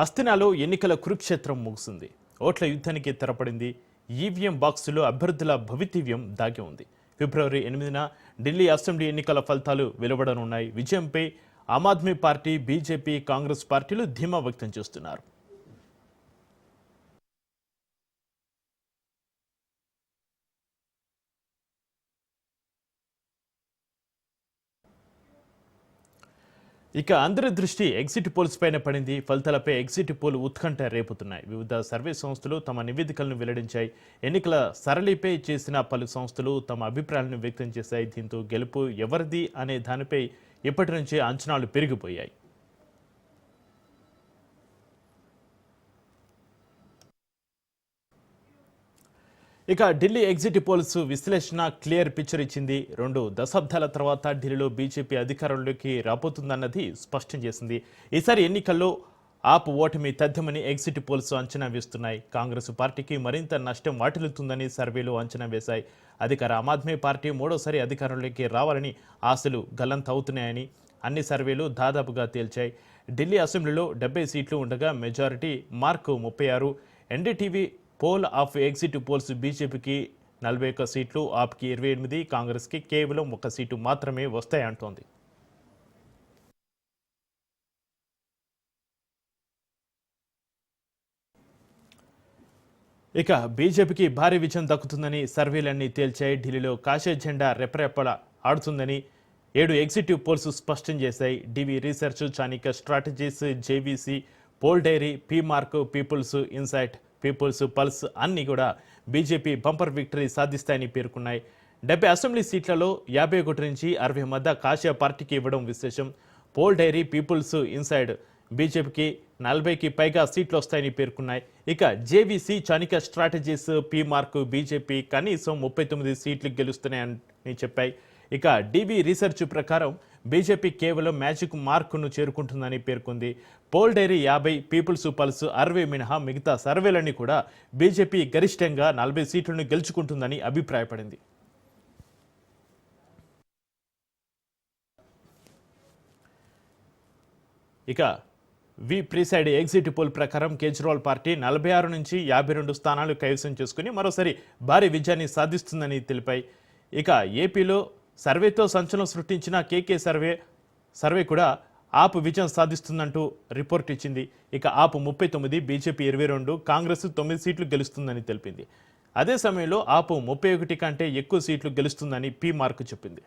హస్తినాలో ఎన్నికల కురుక్షేత్రం ముగిసింది. ఓట్ల యుద్ధానికి తెరపడింది. ఈవీఎం బాక్సులో అభ్యర్థుల భవితవ్యం దాగి ఉంది. ఫిబ్రవరి ఎనిమిదిన ఢిల్లీ అసెంబ్లీ ఎన్నికల ఫలితాలు వెలువడనున్నాయి. విజయంపై ఆమ్ ఆద్మీ పార్టీ బీజేపీ కాంగ్రెస్ పార్టీలు ధీమా వ్యక్తం చేస్తున్నారు. ఇక అందరి దృష్టి ఎగ్జిట్ పోల్స్ పైన పడింది. ఫలితాలపై ఎగ్జిట్ పోల్ ఉత్కంఠ రేపుతున్నాయి. వివిధ సర్వే సంస్థలు తమ నివేదికలను వెల్లడించాయి. ఎన్నికల సరళిపై చేసిన పలు సంస్థలు తమ అభిప్రాయాలను వ్యక్తం చేశాయి. దీంతో గెలుపు ఎవరిది అనే దానిపై ఇప్పటి నుంచే అంచనాలు పెరిగిపోయాయి. ఇక ఢిల్లీ ఎగ్జిట్ పోల్స్ విశ్లేషణ క్లియర్ పిక్చర్ ఇచ్చింది. రెండు దశాబ్దాల తర్వాత ఢిల్లీలో బీజేపీ అధికారంలోకి రాబోతుందన్నది స్పష్టం చేసింది. ఈసారి ఎన్నికల్లో ఆప్ ఓటమి తథ్యమని ఎగ్జిట్ పోల్స్ అంచనా వేస్తున్నాయి. కాంగ్రెస్ పార్టీకి మరింత నష్టం వాటిల్లుతుందని సర్వేలు అంచనా వేశాయి. అధికార ఆమ్ ఆద్మీ పార్టీ మూడోసారి అధికారంలోకి రావాలని ఆశలు గల్లంతవుతున్నాయని అన్ని సర్వేలు దాదాపుగా తేల్చాయి. ఢిల్లీ అసెంబ్లీలో డెబ్బై సీట్లు ఉండగా మెజారిటీ మార్కు ముప్పై ఆరు. NDTV poll of exit polls బీజేపీకి నలభై ఒక్క సీట్లు ఆప్కి ఇరవై ఎనిమిది కాంగ్రెస్కి కేవలం ఒక సీటు మాత్రమే వస్తాయంటోంది ఇక బీజేపీకి భారీ విజయం దక్కుతుందని సర్వేలన్నీ తేల్చాయి. ఢిల్లీలో కాషాయ జెండా రెపరెపల ఆడుతుందని ఏడు ఎగ్జిక్యూటివ్ పోల్స్ స్పష్టం చేశాయి. DV research Chanakya strategies JVC poll diary P mark people's insight people's pulse అన్నీ కూడా బీజేపీ బంపర్ విక్టరీ సాధిస్తాయని పేర్కొన్నాయి. డెబ్బై అసెంబ్లీ సీట్లలో యాభై ఒకటి నుంచి అరవై మధ్య కాషాయ పార్టీకి ఇవ్వడం విశేషం. పోల్ డైరీ పీపుల్స్ ఇన్సైడ్ బీజేపీకి నలభైకి పైగా సీట్లు వస్తాయని పేర్కొన్నాయి. ఇక JVC Chanakya strategies P mark BJP కనీసం ముప్పై తొమ్మిది సీట్లు గెలుస్తున్నాయని చెప్పాయి. ఇక డీబీ రీసెర్చ్ ప్రకారం బీజేపీ కేవలం మ్యాజిక్ మార్కును చేరుకుంటుందని పేర్కొంది. పోల్ డైరీ యాభై పీపుల్స్ పల్స్ అరవై మినహా మిగతా సర్వేలన్నీ కూడా బీజేపీ గరిష్టంగా నలభై సీట్లను గెలుచుకుంటుందని అభిప్రాయపడింది. ఇక వి ప్రీసైడ్ ఎగ్జిట్ పోల్ ప్రకారం కేజ్రీవాల్ పార్టీ నలభై ఆరు నుంచి యాభై రెండు స్థానాలు కైవసం చేసుకుని మరోసారి భారీ విజయాన్ని సాధిస్తుందని తెలిపాయి. ఇక ఏపీలో సర్వేతో సంచలనం సృష్టించిన కేకే సర్వే సర్వే కూడా ఆప్ విజయం సాధిస్తుందంటూ రిపోర్ట్ ఇచ్చింది. ఇక ఆప్ ముప్పై తొమ్మిది బీజేపీ ఇరవై రెండు కాంగ్రెస్ తొమ్మిది సీట్లు గెలుస్తుందని తెలిపింది. అదే సమయంలో ఆపు ముప్పై ఒకటి కంటే ఎక్కువ సీట్లు గెలుస్తుందని పి మార్క్ చెప్పింది.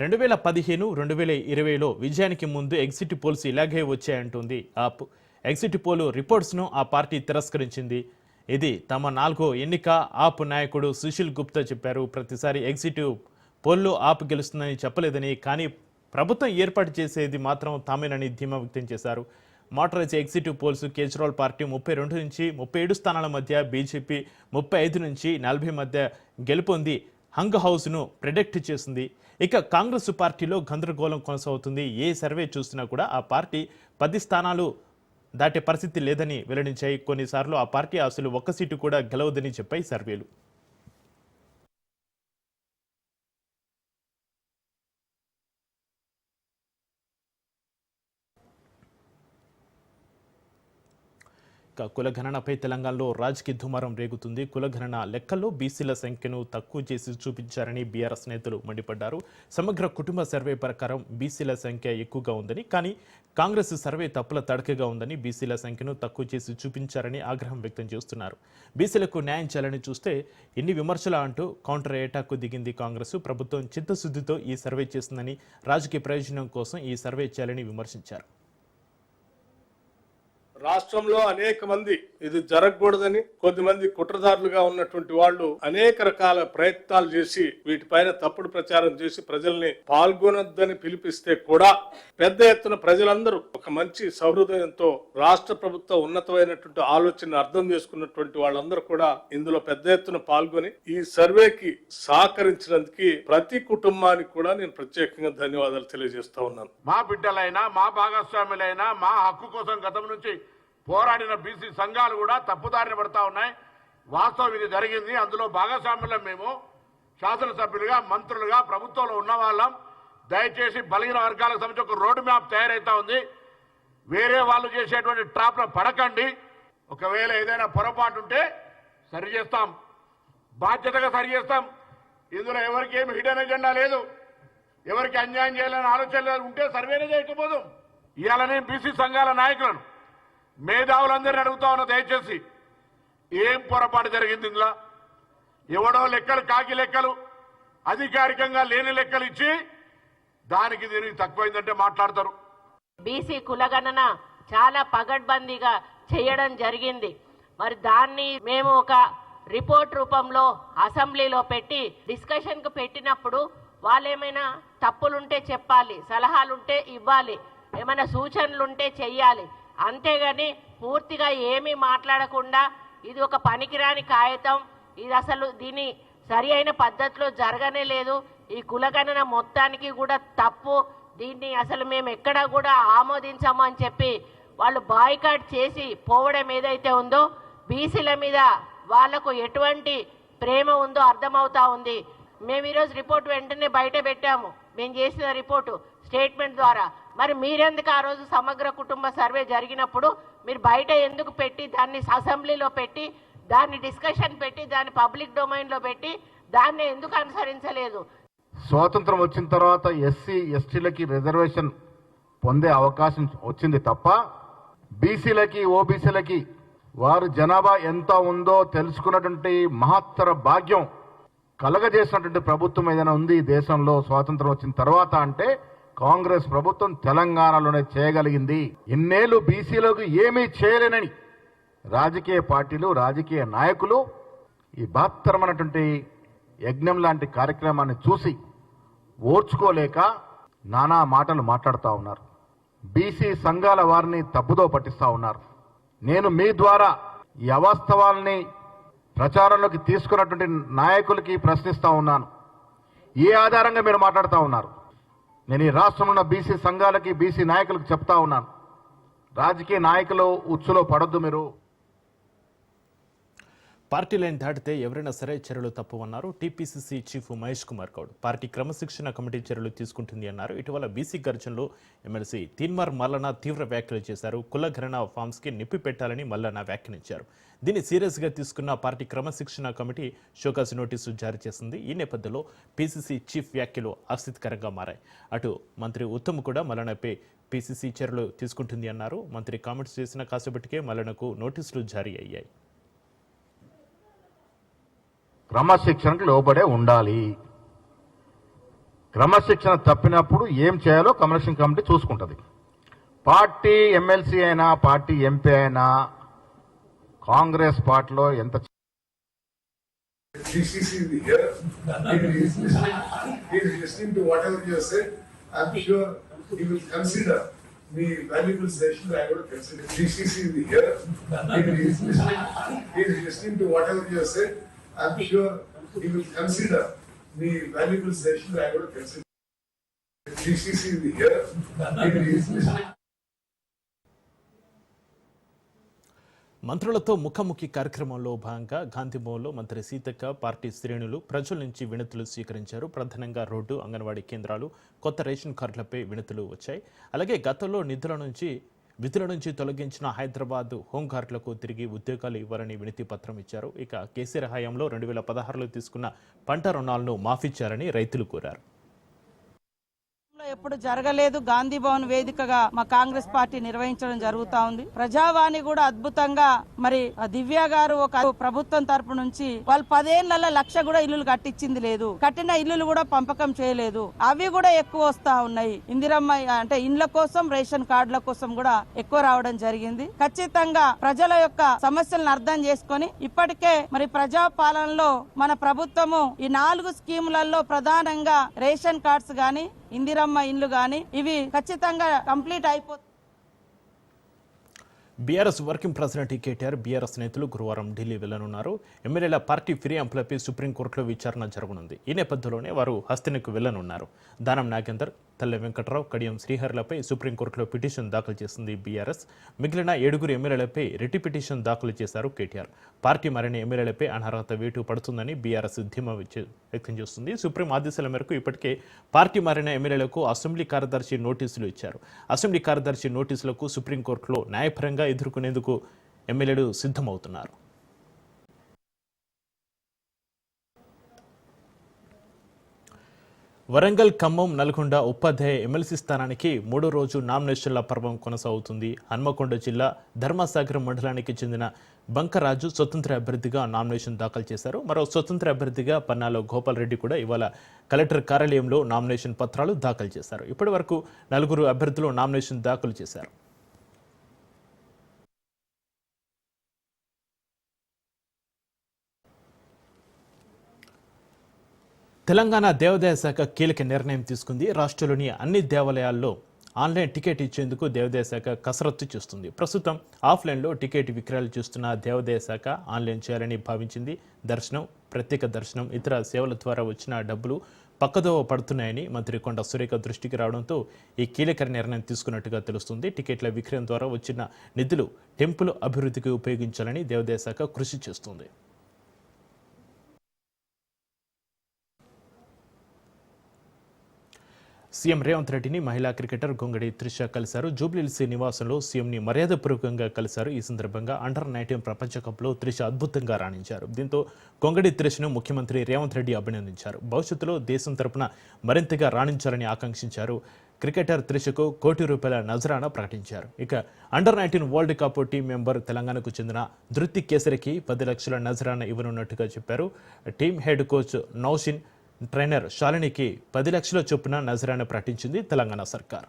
రెండు వేల పదిహేను రెండు వేల ఇరవైలో విజయానికి ముందు ఎగ్జిట్ పోల్స్ ఇలాగే వచ్చాయంటుంది. ఆప్ ఎగ్జిట్ పోల్ రిపోర్ట్స్ను ఆ పార్టీ తిరస్కరించింది. ఇది తమ నాలుగో ఎన్నిక ఆప్ నాయకుడు సుశీల్ గుప్తా చెప్పారు. ప్రతిసారి ఎగ్జిట్ పోల్లో ఆప్ గెలుస్తుందని చెప్పలేదని కానీ ప్రభుత్వం ఏర్పాటు చేసేది మాత్రం తామేనని ధీమా వ్యక్తం చేశారు. మోటరైజ్ ఎగ్జిటివ్ పోల్స్ కేజ్రీవాల్ పార్టీ ముప్పై రెండు నుంచి ముప్పై ఏడు స్థానాల మధ్య బీజేపీ ముప్పై ఐదు నుంచి నలభై మధ్య గెలుపొంది హంగ్ హౌస్ను ప్రిడిక్ట్ చేసింది. ఇక కాంగ్రెస్ పార్టీలో గందరగోళం కొనసాగుతుంది. ఏ సర్వే చూసినా కూడా ఆ పార్టీ పది స్థానాలు దాటే పరిస్థితి లేదని వెల్లడించాయి. కొన్నిసార్లు ఆ పార్టీ అసలు ఒక్క సీటు కూడా గెలవదని చెప్పాయి సర్వేలు. ఇక కులగణనపై తెలంగాణలో రాజకీయ దుమారం రేగుతుంది. కులగణన లెక్కల్లో బీసీల సంఖ్యను తక్కువ చేసి చూపించారని బీఆర్ఎస్ నేతలు మండిపడ్డారు. సమగ్ర కుటుంబ సర్వే ప్రకారం బీసీల సంఖ్య ఎక్కువగా ఉందని కానీ కాంగ్రెస్ సర్వే తప్పుల తడకగా ఉందని బీసీల సంఖ్యను తక్కువ చేసి చూపించారని ఆగ్రహం వ్యక్తం చేస్తున్నారు. బీసీలకు న్యాయం చేయాలని చూస్తే ఎన్ని విమర్శలు అంటూ కౌంటర్ ఏటాకు దిగింది కాంగ్రెస్. ప్రభుత్వం చిత్తశుద్ధితో ఈ సర్వే చేసిందని రాజకీయ ప్రయోజనం కోసం ఈ సర్వే చేయాలని విమర్శించారు. రాష్ట్రంలో అనేక మంది ఇది జరగకూడదని కొద్దిమంది కుట్రదారులుగా ఉన్నటువంటి వాళ్ళు అనేక రకాల ప్రయత్నాలు చేసి వీటిపైన తప్పుడు ప్రచారం చేసి ప్రజల్ని పాల్గొనొద్దని పిలిపిస్తే కూడా పెద్ద ఎత్తున ప్రజలందరూ ఒక మంచి సహృదయంతో రాష్ట్ర ప్రభుత్వ ఉన్నతమైనటువంటి ఆలోచన అర్థం చేసుకున్నటువంటి వాళ్ళందరూ కూడా ఇందులో పెద్ద ఎత్తున పాల్గొని ఈ సర్వేకి సహకరించినందుకు ప్రతి కుటుంబానికి కూడా నేను ప్రత్యేకంగా ధన్యవాదాలు తెలియజేస్తా ఉన్నాను. మా బిడ్డలైనా మా భాగస్వాములైనా మా హక్కు కోసం గతం నుంచి పోరాడిన బీసీ సంఘాలు కూడా తప్పుదారిన పడతా ఉన్నాయి. వాస్తవం ఇది జరిగింది. అందులో భాగస్వాములం మేము శాసనసభ్యులుగా మంత్రులుగా ప్రభుత్వంలో ఉన్న వాళ్ళం దయచేసి బలహీన వర్గాలకు సంబంధించి ఒక రోడ్ మ్యాప్ తయారైతా ఉంది. వేరే వాళ్ళు చేసేటువంటి ట్రాప్లో పడకండి. ఒకవేళ ఏదైనా పొరపాటు ఉంటే సరి చేస్తాం. బాధ్యతగా సరి చేస్తాం. ఇందులో ఎవరికి ఏమి హిడెన్ ఎజెండా లేదు. ఎవరికి అన్యాయం చేయాలని ఆలోచన లేదు ఉంటే సర్వేనే చేయకపోదు. ఇవాళ నేను బీసీ సంఘాల నాయకులను. మేధావులందరినీ అడుగుతా ఉన్నా దయచేసి. ఏం పొరపాటు జరిగింది ఇందులో? ఎవడో లెక్కలు కాకి లెక్కలు అధికారికంగా లేని లెక్కలు ఇచ్చి దానికి దీనికి తక్కువైందంటే మాట్లాడతారు. బీసీ కులగణన చాలా పగడ్బందీగా చేయడం జరిగింది. మరి దాన్ని మేము ఒక రిపోర్ట్ రూపంలో అసెంబ్లీలో పెట్టి డిస్కషన్కు పెట్టినప్పుడు వాళ్ళేమైనా తప్పులుంటే చెప్పాలి సలహాలుంటే ఇవ్వాలి ఏమైనా సూచనలుంటే చెయ్యాలి. అంతేగాని పూర్తిగా ఏమీ మాట్లాడకుండా ఇది ఒక పనికిరాని కాగితం. ఇది అసలు దీని సరి అయిన పద్ధతిలో జరగనే లేదు. ఈ కులగణన మొత్తానికి కూడా తప్పు. దీన్ని అసలు మేము ఎక్కడా కూడా ఆమోదించమని చెప్పి వాళ్ళు బాయ్కాట్ చేసి పోవడం ఏదైతే ఉందో బీసీల మీద వాళ్ళకు ఎటువంటి ప్రేమ ఉందో అర్థమవుతా ఉంది. మేము ఈరోజు రిపోర్ట్ వెంటనే బయట పెట్టాము. మేము చేసిన రిపోర్టు స్టేట్మెంట్ ద్వారా. మరి మీరెందుకు ఆ రోజు సమగ్ర కుటుంబ సర్వే జరిగినప్పుడు మీరు బయట ఎందుకు పెట్టి దాన్ని అసెంబ్లీలో పెట్టి దాన్ని డిస్కషన్ పెట్టి దాన్ని పబ్లిక్ డొమైన్లో పెట్టి దాన్ని ఎందుకు అనుసరించలేదు? స్వాతంత్రం వచ్చిన తర్వాత ఎస్సీ ఎస్టీలకి రిజర్వేషన్ పొందే అవకాశం వచ్చింది తప్ప బీసీలకి ఓబీసీలకి వారు జనాభా ఎంత ఉందో తెలుసుకున్నటువంటి మహత్తర భాగ్యం కలగజేసినటువంటి ప్రభుత్వం ఏదైనా ఉంది ఈ దేశంలో స్వాతంత్రం వచ్చిన తర్వాత అంటే కాంగ్రెస్ ప్రభుత్వం తెలంగాణలోనే చేయగలిగింది. ఇన్నేళ్ళు బీసీలకు ఏమీ చేయలేనని రాజకీయ పార్టీలు రాజకీయ నాయకులు ఈ బాత్తరమైనటువంటి యజ్ఞం లాంటి కార్యక్రమాన్ని చూసి ఓర్చుకోలేక నానా మాటలు మాట్లాడుతూ ఉన్నారు. బీసీ సంఘాల వారిని తప్పుదో పట్టిస్తూ ఉన్నారు. నేను మీ ద్వారా ఈ అవాస్తవాల్ని ప్రచారంలోకి తీసుకున్నటువంటి నాయకులకి ప్రశ్నిస్తూ ఉన్నాను. ఏ ఆధారంగా మీరు మాట్లాడుతూ ఉన్నారు? నేను ఈ రాష్ట్రంలో ఉన్న బీసీ సంఘాలకి బీసీ నాయకులకు చెప్తా ఉన్నాను. రాజకీయ నాయకులు ఉచ్చులో పడొద్దు మీరు. పార్టీ లైన్ దాటితే ఎవరైనా సరే చర్యలు తప్పవన్నారు. TPCC chief Mahesh Kumar Goud party క్రమశిక్షణ కమిటీ చర్యలు తీసుకుంటుంది అన్నారు. ఇటీవల బీసీ గర్జన్లో ఎమ్మెల్సీ తీన్మార్ మల్లన తీవ్ర వ్యాఖ్యలు చేశారు. కులఘరణ ఫామ్స్కి నిప్పి పెట్టాలని మల్లన వ్యాఖ్యానించారు. దీన్ని సీరియస్గా తీసుకున్న పార్టీ క్రమశిక్షణ కమిటీ షోకాస్ నోటీసు జారీ చేసింది. ఈ నేపథ్యంలో పీసీసీ చీఫ్ వ్యాఖ్యలు ఆసక్తికరంగా మారాయి. అటు మంత్రి ఉత్తమ్ కూడా మల్లనపై పీసీసీ చర్యలు తీసుకుంటుంది అన్నారు. మంత్రి కామెంట్స్ చేసిన కాసేపటికే మల్లనకు నోటీసులు జారీ అయ్యాయి. క్రమశిక్షణకు లోబడే ఉండాలి. క్రమశిక్షణ తప్పినప్పుడు ఏం చేయాలో కమిషన్ కమిటీ చూసుకుంటుంది. పార్టీ ఎమ్మెల్సీ అయినా పార్టీ ఎంపీ అయినా కాంగ్రెస్ పార్టీలో ఎంత DCC here, he is listening, he is listening to whatever you have said. I'm sure he will consider the valuable session I would consider. GCC is here. మంత్రులతో ముఖాముఖి కార్యక్రమంలో భాగంగా గాంధీభవన్లో మంత్రి Seethakka party శ్రేణులు ప్రజల నుంచి వినతులు స్వీకరించారు ప్రధానంగా రోడ్డు అంగన్వాడీ కేంద్రాలు కొత్త రేషన్ కార్డులపై వినతులు వచ్చాయి అలాగే గతంలో నిధుల నుంచి విధుల నుంచి తొలగించిన హైదరాబాద్ హోంగార్డులకు తిరిగి ఉద్యోగాలు ఇవ్వాలని వినతి పత్రం ఇచ్చారు. ఇక కేసీఆర్ హయాంలో రెండు వేల పదహారులో తీసుకున్న పంట రుణాలను మాఫీ చేయాలని రైతులు కోరారు. ఎప్పుడు జరగలేదు. గాంధీ భవన్ వేదికగా మా కాంగ్రెస్ పార్టీ నిర్వహించడం జరుగుతా ఉంది. ప్రజావాణి కూడా అద్భుతంగా మరి ఆ దివ్య గారు ఒక ప్రభుత్వం తరపు నుంచి వాళ్ళు పదేళ్ళ లక్ష కూడా ఇల్లులు కట్టించింది లేదు. కట్టిన ఇల్లులు కూడా పంపకం చేయలేదు. అవి కూడా ఎక్కువ వస్తా ఉన్నాయి. ఇందిరమ్మ అంటే ఇండ్ల కోసం రేషన్ కార్డుల కోసం కూడా ఎక్కువ రావడం జరిగింది. ఖచ్చితంగా ప్రజల యొక్క సమస్యలను అర్థం చేసుకొని ఇప్పటికే మరి ప్రజా పాలనలో మన ప్రభుత్వము ఈ నాలుగు స్కీములలో ప్రధానంగా రేషన్ కార్డ్స్ గాని ఇందిరమ్మ ఇండ్లు కానీ ఇవి ఖచ్చితంగా కంప్లీట్ అయిపోతుంది BRS working president KTR BRS నేతలు గురువారం ఢిల్లీ వెళ్ళనున్నారు ఎమ్మెల్యేల పార్టీ ఫిర్యాదులపై సుప్రీంకోర్టులో విచారణ జరగనుంది. ఈ నేపథ్యంలోనే వారు హస్తినకు వెళ్ళనున్నారు దానం నాగేందర్ తల్ల వెంకట్రావు కడియం శ్రీహర్లపై సుప్రీంకోర్టులో పిటిషన్ దాఖలు చేసింది బీఆర్ఎస్. మిగిలిన ఏడుగురు ఎమ్మెల్యేలపై రిటి పిటిషన్ దాఖలు చేశారు కేటీఆర్. పార్టీ మరిన్ని ఎమ్మెల్యేలపై అనర్హత వేటు పడుతుందని బీఆర్ఎస్ ధీమా వ్యక్తం చేస్తుంది. సుప్రీం ఆదేశాల మేరకు ఇప్పటికే పార్టీ మారిన ఎమ్మెల్యేలకు అసెంబ్లీ కార్యదర్శి నోటీసులు ఇచ్చారు. అసెంబ్లీ కార్యదర్శి నోటీసులకు సుప్రీంకోర్టులో న్యాయపరంగా ఎదుర్కొనేందుకు ఎమ్మెల్యేలు సిద్ధమవుతున్నారు. వరంగల్ ఖమ్మం నల్గొండ ఉపాధ్యాయ ఎమ్మెల్సీ స్థానానికి మూడో రోజు నామినేషన్ల పర్వం కొనసాగుతుంది. హన్మకొండ జిల్లా ధర్మసాగర్ మండలానికి చెందిన బంకరాజు స్వతంత్ర అభ్యర్థిగా నామినేషన్ దాఖలు చేశారు. మరో స్వతంత్ర అభ్యర్థిగా పన్నాలో గోపాల్ రెడ్డి కూడా ఇవాళ కలెక్టర్ కార్యాలయంలో నామినేషన్ పత్రాలు దాఖలు చేశారు. ఇప్పటి వరకు నలుగురు అభ్యర్థులు నామినేషన్ దాఖలు చేశారు. తెలంగాణ దేవాదాయ శాఖ కీలక నిర్ణయం తీసుకుంది. రాష్ట్రంలోని అన్ని దేవాలయాల్లో ఆన్లైన్ టికెట్ ఇచ్చేందుకు దేవాదాయ శాఖ కసరత్తు చేస్తుంది. ప్రస్తుతం ఆఫ్లైన్లో టికెట్ విక్రయాలు చేస్తున్న దేవాదాయ శాఖ ఆన్లైన్ చేయాలని భావించింది. దర్శనం ప్రత్యేక దర్శనం ఇతర సేవల ద్వారా వచ్చిన డబ్బులు పక్కదోవ పడుతున్నాయని మంత్రి కొండ సురేఖ దృష్టికి రావడంతో ఈ కీలక నిర్ణయం తీసుకున్నట్టుగా తెలుస్తుంది. టికెట్ల విక్రయం ద్వారా వచ్చిన నిధులు టెంపుల్ అభివృద్ధికి ఉపయోగించాలని దేవాదాయ శాఖ కృషి చేస్తుంది. సీఎం రేవంత్ రెడ్డిని మహిళా క్రికెటర్ గొంగడి త్రిష కలిశారు. జూబ్లీహిల్స్ నివాసంలో సీఎంని మర్యాదపూర్వకంగా కలిశారు. ఈ సందర్భంగా అండర్ నైన్టీన్ ప్రపంచ కప్లో త్రిష అద్భుతంగా రాణించారు. దీంతో గొంగడి త్రిషను ముఖ్యమంత్రి రేవంత్ రెడ్డి అభినందించారు. భవిష్యత్తులో దేశం తరపున మరింతగా రాణించాలని ఆకాంక్షించారు. క్రికెటర్ త్రిషకు కోటి రూపాయల నజరాన ప్రకటించారు. ఇక under nineteen world cup team member తెలంగాణకు చెందిన ధృతి కేసరికి పది లక్షల నజరానా ఇవ్వనున్నట్టుగా చెప్పారు. Team head coach Naushin trainer శాలినికి పది లక్షల చొప్పున నజరానా ప్రకటించింది తెలంగాణ సర్కార్.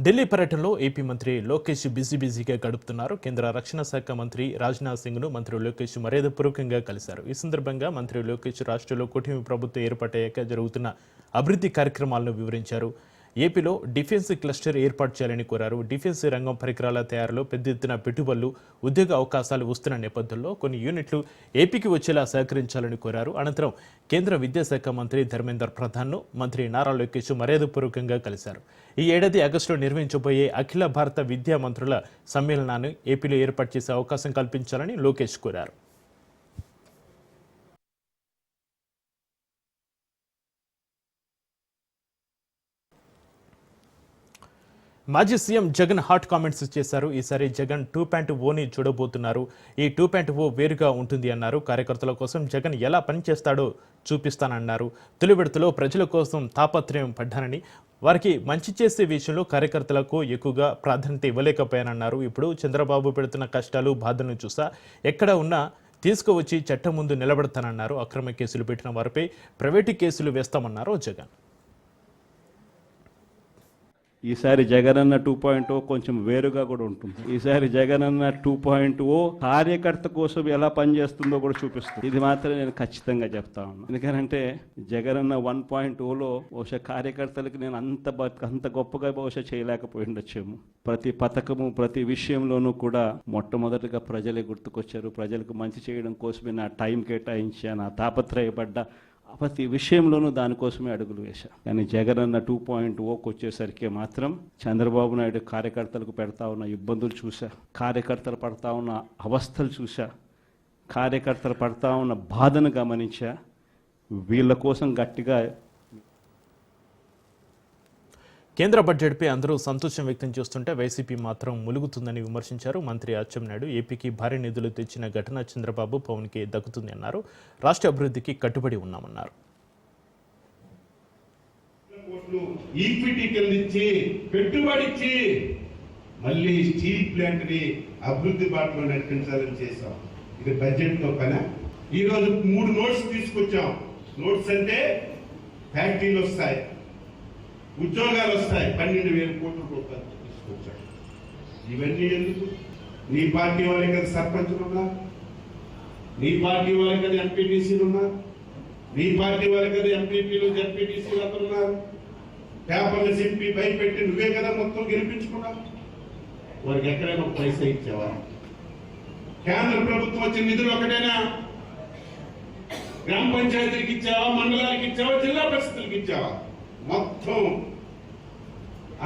ఢిల్లీ పర్యటనలో ఏపీ మంత్రి లోకేష్ బిజీ బిజీగా గడుపుతున్నారు. కేంద్ర రక్షణ శాఖ మంత్రి రాజ్నాథ్ సింగ్ను మంత్రి లోకేష్ మర్యాదపూర్వకంగా కలిశారు. ఈ సందర్భంగా మంత్రి లోకేష్ రాష్ట్రంలో కూటమి ప్రభుత్వం ఏర్పాటయ్యాక జరుగుతున్న అభివృద్ధి కార్యక్రమాలను వివరించారు. ఏపీలో డిఫెన్స్ క్లస్టర్ ఏర్పాటు చేయాలని కోరారు. డిఫెన్స్ రంగం పరికరాల తయారీలో పెద్ద ఎత్తున పెట్టుబడులు ఉద్యోగ అవకాశాలు వస్తున్న నేపథ్యంలో కొన్ని యూనిట్లు ఏపీకి వచ్చేలా సహకరించాలని కోరారు. అనంతరం కేంద్ర విద్యాశాఖ మంత్రి ధర్మేందర్ ప్రధాన్ను మంత్రి నారా లోకేష్ మర్యాదపూర్వకంగా కలిశారు. ఈ ఏడాది ఆగస్టులో నిర్వహించబోయే అఖిల భారత విద్యా మంత్రుల సమ్మేళనాన్ని ఏపీలో ఏర్పాటు చేసే అవకాశం కల్పించాలని లోకేష్ కోరారు. మాజీ సీఎం జగన్ హాట్ కామెంట్స్ చేశారు. ఈసారి జగన్ టూ ప్యాంట్ ఓని చూడబోతున్నారు. ఈ టూ ప్యాంట్ ఓ వేరుగా ఉంటుంది అన్నారు. కార్యకర్తల కోసం జగన్ ఎలా పనిచేస్తాడో చూపిస్తానన్నారు. తొలి విడతలో ప్రజల కోసం తాపత్రయం పడ్డానని వారికి మంచి చేసే విషయంలో కార్యకర్తలకు ఎక్కువగా ప్రాధాన్యత ఇవ్వలేకపోయానన్నారు. ఇప్పుడు చంద్రబాబు పెడుతున్న కష్టాలు బాధలను చూసా ఎక్కడ ఉన్నా తీసుకువచ్చి చట్టం ముందు నిలబడతానన్నారు. అక్రమ కేసులు పెట్టిన వారిపై ప్రైవేటు కేసులు వేస్తామన్నారు జగన్. ఈసారి జగనన్న టూ పాయింట్ ఓ కొంచెం వేరుగా కూడా ఉంటుంది. ఈసారి జగనన్న టూ పాయింట్ ఓ కార్యకర్త కోసం ఎలా పనిచేస్తుందో కూడా చూపిస్తుంది. ఇది మాత్రం నేను ఖచ్చితంగా చెప్తా ఉన్నాను ఎందుకంటే జగనన్న వన్ పాయింట్ ఓలో బహుశా కార్యకర్తలకు నేను అంత బ- అంత గొప్పగా బహుశా చేయలేకపోయి ఉండొచ్చేమో ప్రతి పథకము ప్రతి విషయంలోనూ కూడా మొట్టమొదటిగా ప్రజలే గుర్తుకొచ్చారు. ప్రజలకు మంచి చేయడం కోసమే నా టైం కేటాయించా నా తాపత్రయపడ్డా ప్రతి విషయంలోనూ దానికోసమే అడుగులు వేశాను కానీ జగన్ అన్న టూ పాయింట్ ఓకి వచ్చేసరికి మాత్రం చంద్రబాబు నాయుడు కార్యకర్తలకు పెడతా ఉన్న ఇబ్బందులు చూసా కార్యకర్తలు పడతా ఉన్న అవస్థలు చూసా కార్యకర్తలు పడతా ఉన్న బాధను గమనించా. వీళ్ళ కోసం గట్టిగా కేంద్ర బడ్జెట్పై అందరూ సంతోషం వ్యక్తం చేస్తుంటే వైసీపీ మాత్రం ములుగుతుందని విమర్శించారు. మంత్రి అచ్చెన్నాయుడు ఏపీకి భారీ నిధులు తెచ్చిన ఘటన చంద్రబాబు పవన్కి దక్కుతుంది అన్నారు. రాష్ట్ర అభివృద్ధికి కట్టుబడి ఉన్నామన్నారు. కోట్లు మళ్ళీ స్టీల్ ప్లాంట్ని అభివృద్ధి బాటలో నడిపించాలని చేశాం. ఇది బడ్జెట్లో పని. ఈ రోజు మూడు నోట్స్ తీసుకొచ్చాం. నోట్స్ అంటే ఫ్యాక్టరీలు వస్తాయి. ఉద్యోగాలు వస్తాయి. పన్నెండు వేల కోట్ల రూపాయలు తీసుకొచ్చాడు. ఇవన్నీ ఎందుకు? నీ పార్టీ వాళ్ళే కదా సర్పంచులు ఉన్నారు నీ పార్టీ వాళ్ళే కదా ఎంపీటీసీలు ఉన్నారు నీ పార్టీ వాళ్ళే కదా ఎంపీపీలు జడ్పీటీసీలు అందరు ఉన్నారు పేపర్లు చింపి భయపెట్టి నువ్వే కదా మొత్తం గెలిపించుకున్నావు వారికి ఎక్కడైనా పైసా ఇచ్చావా? కేంద్ర ప్రభుత్వం వచ్చిన నిధులు ఒకటేనా? గ్రామ పంచాయతీలకు ఇచ్చావా? మండలానికి ఇచ్చావా? జిల్లా పరిస్థితులకు ఇచ్చావా? మొత్తం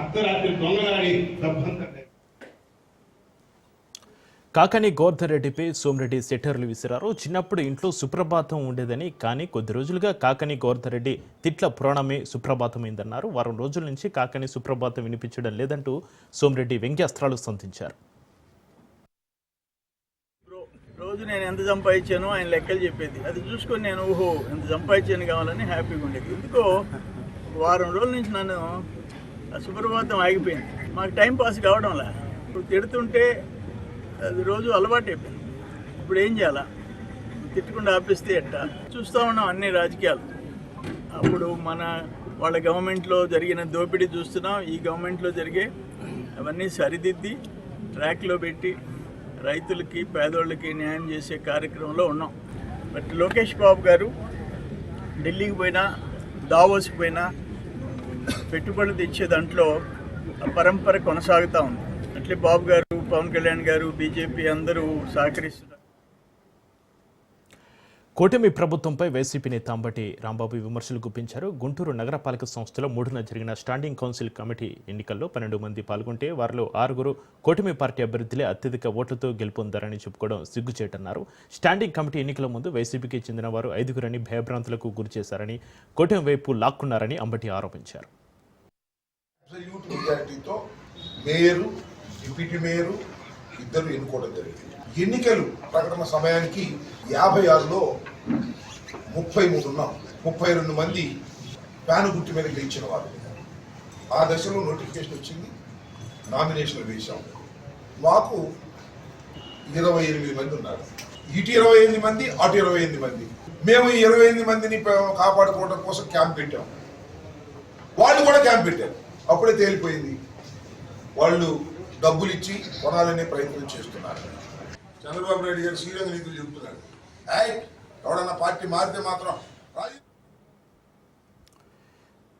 అర్ధరాత్రి దొంగలాడి డబ్బంతా కాకని గోవర్ధన్ రెడ్డిపై సోమిరెడ్డి సెటర్లు విసిరారు. చిన్నప్పుడు ఇంట్లో సుప్రభాతం ఉండేదని కానీ కొద్ది రోజులుగా కాకని గోవర్ధన్ రెడ్డి తిట్ల పురాణమే సుప్రభాతమైందన్నారు. వారం రోజుల నుంచి కాకని సుప్రభాతం వినిపించడం లేదంటూ సోమిరెడ్డి వ్యంగ్యాస్త్రాలు సంధించారు రోజు నేను ఎంత సంపాదించానో ఆయన లెక్కలు చెప్పేది. అది చూసుకొని నేను ఓహో ఎంత సంపాదించాను కావాలని హ్యాపీగా ఉండేది. ఎందుకో వారం రోజుల నుంచి నన్ను సుప్రభాతం ఆగిపోయింది. మాకు టైం పాస్ కావడంలా. ఇప్పుడు తిడుతుంటే అది రోజు అలవాటు అయిపోయింది ఇప్పుడు ఏం చేయాలా? తిట్టకుండా ఆపిస్తే ఎట్టా? చూస్తూ ఉన్నాం అన్ని రాజకీయాలు. అప్పుడు మన వాళ్ళ గవర్నమెంట్లో జరిగిన దోపిడీ చూస్తున్నాం. ఈ గవర్నమెంట్లో జరిగే అవన్నీ సరిదిద్ది ట్రాక్లో పెట్టి రైతులకి పేదోళ్ళకి న్యాయం చేసే కార్యక్రమంలో ఉన్నాం. బట్ లోకేష్ బాబు గారు ఢిల్లీకి పోయినా దావోస్కి పోయినా పెట్టుబడులు తెచ్చే దాంట్లో పరంపర కొనసాగుతూ ఉంది. అట్లే బాబు గారు పవన్ కళ్యాణ్ గారు బీజేపీ అందరూ సహకరిస్తున్నారు. కూటమి ప్రభుత్వంపై వైసీపీ నేత అంబటి రాంబాబు విమర్శలు గుప్పించారు. గుంటూరు నగరపాలక సంస్థలో మూడున జరిగిన స్టాండింగ్ కౌన్సిల్ కమిటీ ఎన్నికల్లో పన్నెండు మంది పాల్గొంటే వారిలో ఆరుగురు కూటమి పార్టీ అభ్యర్థులే అత్యధిక ఓట్లతో గెలుపొందారని చెప్పుకోవడం సిగ్గుచేటన్నారు. స్టాండింగ్ కమిటీ ఎన్నికల ముందు వైసీపీకి చెందిన వారు ఐదుగురని భయభ్రాంతులకు గురిచేశారని కూటమి వైపు లాక్కున్నారని అంబటి ఆరోపించారు. ఇద్దరు ఎన్నుకోవడం జరిగింది. ఎన్నికలు ప్రకటన సమయానికి యాభై ఆరులో ముప్పై మూడు ఉన్నాం ముప్పై రెండు మంది ప్యాను గుర్తు మీద గెలిచిన వారు. ఆ దశలో నోటిఫికేషన్ వచ్చింది నామినేషన్లు వేశాం. మాకు ఇరవై ఎనిమిది మంది ఉన్నారు. ఇటు ఇరవై ఎనిమిది మంది అటు ఇరవై ఎనిమిది మంది. మేము ఈ ఇరవై ఎనిమిది మందిని కాపాడుకోవడం కోసం క్యాంప్ పెట్టాం. వాళ్ళు కూడా క్యాంప్ పెట్టారు. అప్పుడే తేలిపోయింది. వాళ్ళు డబ్బులు ఇచ్చి కొనాలనే ప్రయత్నం చేస్తున్నారు. చంద్రబాబు నాయుడు గారు శ్రీరంగ నీతులు చెబుతున్నాడు ఎవడన్నా పార్టీ మారితే మాత్రం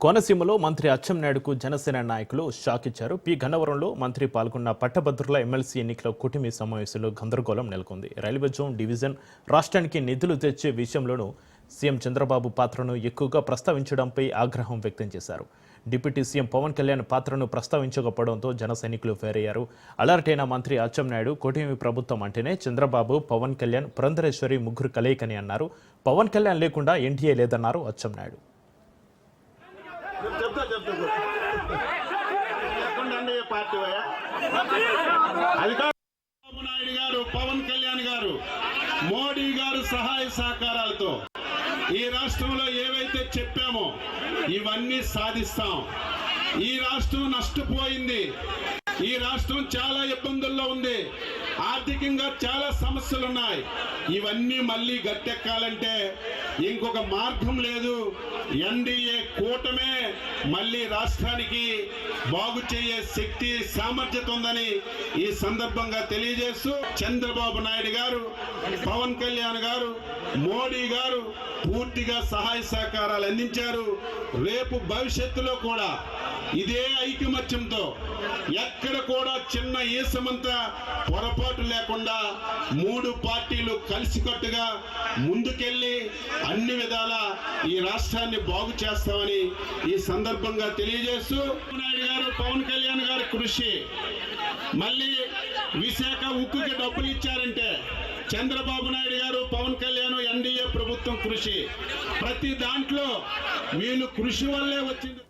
కోనసీమలో మంత్రి అచ్చెన్నాయుడుకు జనసేన నాయకులు షాక్ ఇచ్చారు. పి గన్నవరంలో మంత్రి పాల్గొన్న పట్టభద్రుల ఎమ్మెల్సీ ఎన్నికల కూటమి సమావేశంలో గందరగోళం నెలకొంది. రైల్వే జోన్ డివిజన్ రాష్ట్రానికి నిధులు తెచ్చే విషయంలోనూ సీఎం చంద్రబాబు పాత్రను ఎక్కువగా ప్రస్తావించడంపై ఆగ్రహం వ్యక్తం చేశారు. డిప్యూటీ సీఎం పవన్ కళ్యాణ్ పాత్రను ప్రస్తావించకపోవడంతో జన సైనికులు ఫేరయ్యారు. అలర్ట్ అయిన మంత్రి అచ్చెన్నాయుడు కూటమి ప్రభుత్వం అంటేనే చంద్రబాబు పవన్ కళ్యాణ్ పురంధరేశ్వరి ముగ్గురు కలయికని అన్నారు. పవన్ కళ్యాణ్ లేకుండా ఎన్డీఏ లేదన్నారు అచ్చెన్నాయుడు. నాయుడు గారు పవన్ కళ్యాణ్ గారు మోడీ గారు సహాయ సహకారాలతో ఈ రాష్ట్రంలో ఏవైతే చెప్పామో ఇవన్నీ సాధిస్తాం. ఈ రాష్ట్రం నష్టపోయింది. ఈ రాష్ట్రం చాలా ఇబ్బందుల్లో ఉంది. ఆర్థికంగా చాలా సమస్యలు ఉన్నాయి ఇవన్నీ మళ్ళీ గట్టెక్కాలంటే ఇంకొక మార్గం లేదు. ఎన్డీఏ కూటమే మళ్ళీ రాష్ట్రానికి బాగు చేయే శక్తి సామర్థ్యత ఉందని ఈ సందర్భంగా తెలియజేస్తూ చంద్రబాబు నాయుడు గారు పవన్ కళ్యాణ్ గారు మోడీ గారు పూర్తిగా సహాయ సహకారాలు అందించారు. రేపు భవిష్యత్తులో కూడా ఇదే ఐకమత్యంతో ఎక్కడ కూడా చిన్న ఈసమంత పొరపాటు లేకుండా మూడు పార్టీలు కలిసికట్టుగా ముందుకెళ్ళి అన్ని విధాల ఈ రాష్ట్రాన్ని బాగు చేస్తామని ఈ సందర్భంగా తెలియజేస్తూ నాయుడు గారు పవన్ కళ్యాణ్ గారి కృషి. మళ్ళీ విశాఖ ఉక్కుకి డబ్బులు ఇచ్చారంటే చంద్రబాబు నాయుడు గారు పవన్ కళ్యాణ్ ఎన్డీఏ ప్రభుత్వం కృషి. ప్రతి దాంట్లో వీళ్ళు కృషి వల్లే వచ్చింది.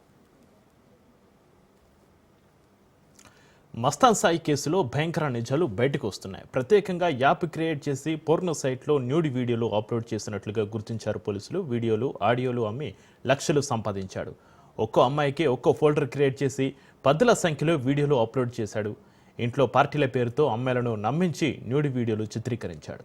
మస్తాన్ సాయి కేసులో భయంకర నిజాలు బయటకు వస్తున్నాయి. ప్రత్యేకంగా యాప్ క్రియేట్ చేసి పోర్నో సైట్లో న్యూడ్ వీడియోలు అప్లోడ్ చేసినట్లుగా గుర్తించారు పోలీసులు. వీడియోలు ఆడియోలు అమ్మి లక్షలు సంపాదించాడు. ఒక్కో అమ్మాయికి ఒక్కో ఫోల్డర్ క్రియేట్ చేసి పద్దుల సంఖ్యలో వీడియోలు అప్లోడ్ చేశాడు. ఇంట్లో పార్టీల పేరుతో అమ్మాయిలను నమ్మించి న్యూడ్ వీడియోలు చిత్రీకరించాడు.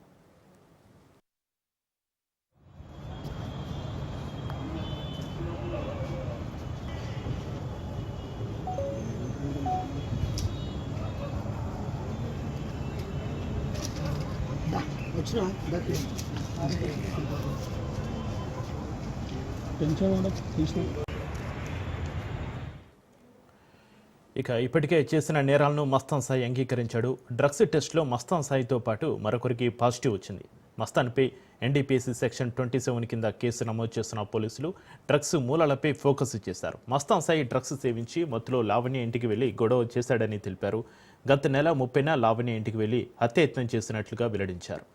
ఇక ఇప్పటికే చేసిన నేరాలను మస్తాన్ సాయి అంగీకరించాడు. డ్రగ్స్ టెస్ట్లో మస్తాన్ సాయితో పాటు మరొకరికి పాజిటివ్ వచ్చింది. మస్తాన్పై ఎన్డీపీఎస్సీ సెక్షన్ ట్వంటీ సెవెన్ కింద కేసు నమోదు చేస్తున్న పోలీసులు డ్రగ్స్ మూలాలపై ఫోకస్ చేశారు. మస్తాన్ సాయి డ్రగ్స్ సేవించి మత్తులో లావణ్య ఇంటికి వెళ్ళి గొడవ చేశాడని తెలిపారు. గత నెల ముప్పైన లావణ్య ఇంటికి వెళ్ళి హత్యయత్నం చేసినట్లుగా వెల్లడించారు.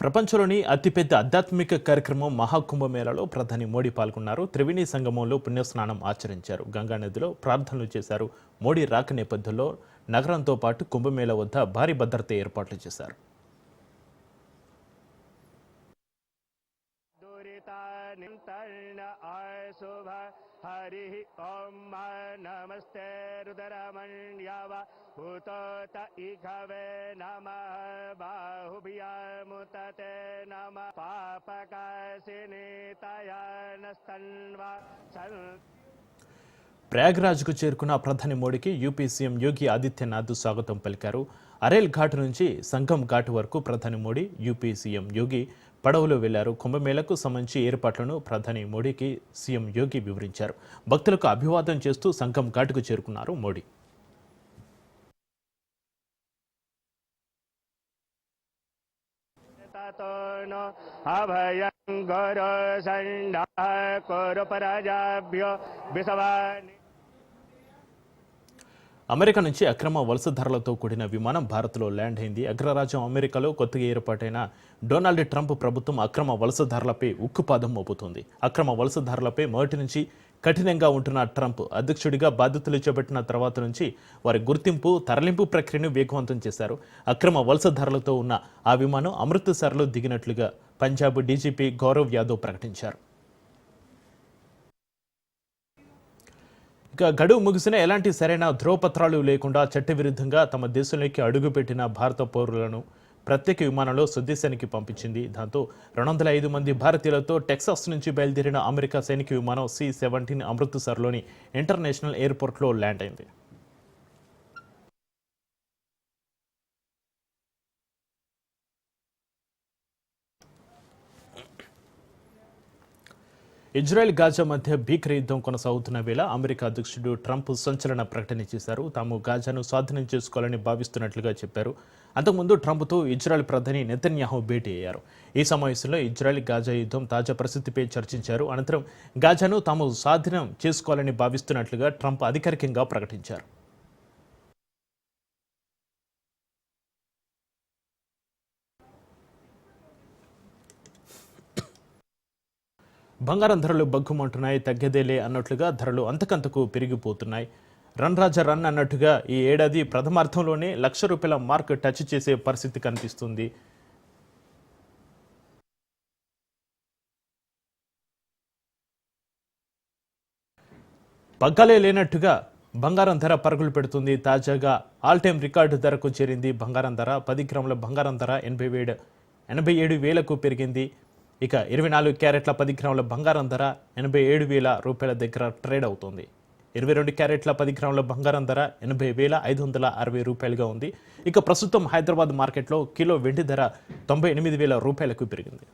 ప్రపంచంలోని అతిపెద్ద ఆధ్యాత్మిక కార్యక్రమం మహాకుంభమేళలో ప్రధాని మోడీ పాల్గొన్నారు. త్రివేణి సంగమంలో పుణ్యస్నానం ఆచరించారు. గంగా నదిలో ప్రార్థనలు చేశారు. మోడీ రాక నేపథ్యంలో నగరంతో పాటు కుంభమేళ వద్ద భారీ భద్రత ఏర్పాట్లు చేశారు. ఓం నమస్తే రుదరమణ్యవ భూతోత ఇఘవే నమ బాహుభ్యాముతతే నమ పాపకాశినీతయానస్తన్వ సన్ ప్రయాగ్రాజ్కు చేరుకున్న ప్రధాని మోడీకి యూపీ సీఎం యోగి ఆదిత్యనాథ్ స్వాగతం పలికారు. అరేల్ ఘాట్ నుంచి సంగం ఘాట్ వరకు ప్రధాని మోడీ యూపీ సీఎం యోగి పడవలో వెళ్ళారు. కుంభమేళకు సంబంధించి ఏర్పాట్లను ప్రధాని మోడీకి సీఎం యోగి వివరించారు. భక్తులకు అభివాదం చేస్తూ సంఘం ఘాటుకు చేరుకున్నారు మోడీ. అభయం గౌరవ సండా కురు ప్రజాభ్య విసవాణి అమెరికా నుంచి అక్రమ వలసదారులతో కూడిన విమానం భారత్లో ల్యాండ్ అయింది. అగ్రరాజ్యం అమెరికాలో కొత్తగా ఏర్పాటైన డొనాల్డ్ ట్రంప్ ప్రభుత్వం అక్రమ వలసదారులపై ఉక్కుపాదం మోపుతుంది. అక్రమ వలసదారులపై మొదటి నుంచి కఠినంగా ఉంటున్న ట్రంప్ అధ్యక్షుడిగా బాధ్యతలు చేపట్టిన తర్వాత నుంచి వారి గుర్తింపు తరలింపు ప్రక్రియను వేగవంతం చేశారు. అక్రమ వలసదారులతో ఉన్న ఆ విమానం అమృత్సర్లో దిగినట్లుగా పంజాబ్ డీజీపీ గౌరవ్ యాదవ్ ప్రకటించారు. గడువు ముగిసిన ఎలాంటి సరైన ధ్రువపత్రాలు లేకుండా చట్టవిరుద్ధంగా తమ దేశంలోకి అడుగుపెట్టిన భారత పౌరులను ప్రత్యేక విమానంలో స్వదేశానికి పంపించింది. దాంతో రెండు వందల ఐదు మంది భారతీయులతో టెక్సాస్ నుంచి బయలుదేరిన అమెరికా సైనిక విమానం సి సెవెంటీన్ అమృత్సర్లోని ఇంటర్నేషనల్ ఎయిర్పోర్ట్లో ల్యాండ్ అయింది. ఇజ్రాయెల్ గాజా మధ్య భీకర యుద్ధం కొనసాగుతున్న వేళ అమెరికా అధ్యక్షుడు ట్రంప్ సంచలన ప్రకటన చేశారు. తాము గాజాను స్వాధీనం చేసుకోవాలని భావిస్తున్నట్లుగా చెప్పారు. అంతకుముందు ట్రంప్తో ఇజ్రాయెల్ ప్రధాని నెతన్యాహు భేటీ అయ్యారు. ఈ సమావేశంలో ఇజ్రాయెల్ గాజా యుద్ధం తాజా పరిస్థితిపై చర్చించారు. అనంతరం గాజాను తాము స్వాధీనం చేసుకోవాలని భావిస్తున్నట్లుగా ట్రంప్ అధికారికంగా ప్రకటించారు. బంగారం ధరలు బగ్గుమంటున్నాయి తగ్గదేలే అన్నట్లుగా ధరలు అంతకంతకు పెరిగిపోతున్నాయి. రన్ రాజా రన్ అన్నట్టుగా ఈ ఏడాది ప్రథమార్థంలోనే లక్ష రూపాయల మార్క్ టచ్ చేసే పరిస్థితి కనిపిస్తుంది. పగ్గాలే లేనట్టుగా బంగారం ధర పరుగులు పెడుతుంది. తాజాగా ఆల్ టైమ్ రికార్డు ధరకు చేరింది బంగారం ధర. పది గ్రాముల బంగారం ధర ఎనభై వేడు ఎనభై ఏడు వేలకు పెరిగింది. ఇక ఇరవై నాలుగు క్యారెట్ల పది గ్రాముల బంగారం ధర ఎనభై ఏడు వేల రూపాయల దగ్గర ట్రేడ్ అవుతుంది. ఇరవై రెండు క్యారెట్ల పది గ్రాముల బంగారం ధర ఎనభై వేల ఐదు వందల అరవై రూపాయలుగా ఉంది. ఇక ప్రస్తుతం హైదరాబాద్ మార్కెట్లో కిలో వెండి ధర తొంభై ఎనిమిది వేల రూపాయలకు పెరిగింది.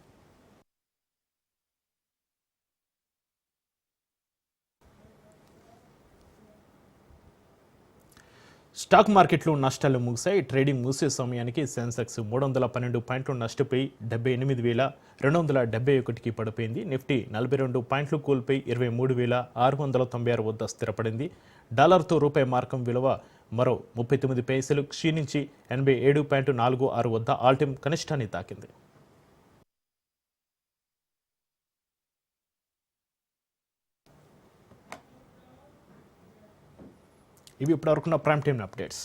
స్టాక్ మార్కెట్లు నష్టాలు ముగిశాయి. ట్రేడింగ్ ముగిసే సమయానికి సెన్సెక్స్ మూడు వందల పన్నెండు పాయింట్లు నష్టపోయి డెబ్బై ఎనిమిది వేల రెండు వందల డెబ్బై ఒకటికి పడిపోయింది. నిఫ్టీ నలభై రెండు పాయింట్లు కోల్పోయి ఇరవై మూడు వేల ఆరు వందల తొంభై ఆరు వద్ద స్థిరపడింది. డాలర్తో రూపాయి మార్కం విలువ మరో ముప్పై తొమ్మిది పైసలు. క్షీణించి ఎనభై ఏడు పాయింట్ నాలుగు ఆరు వద్ద ఆల్ టైమ్ కనిష్టాన్ని తాకింది. ఇవి ఇప్పటివరకున్న ప్రైమ్ టైమ్ అప్డేట్స్.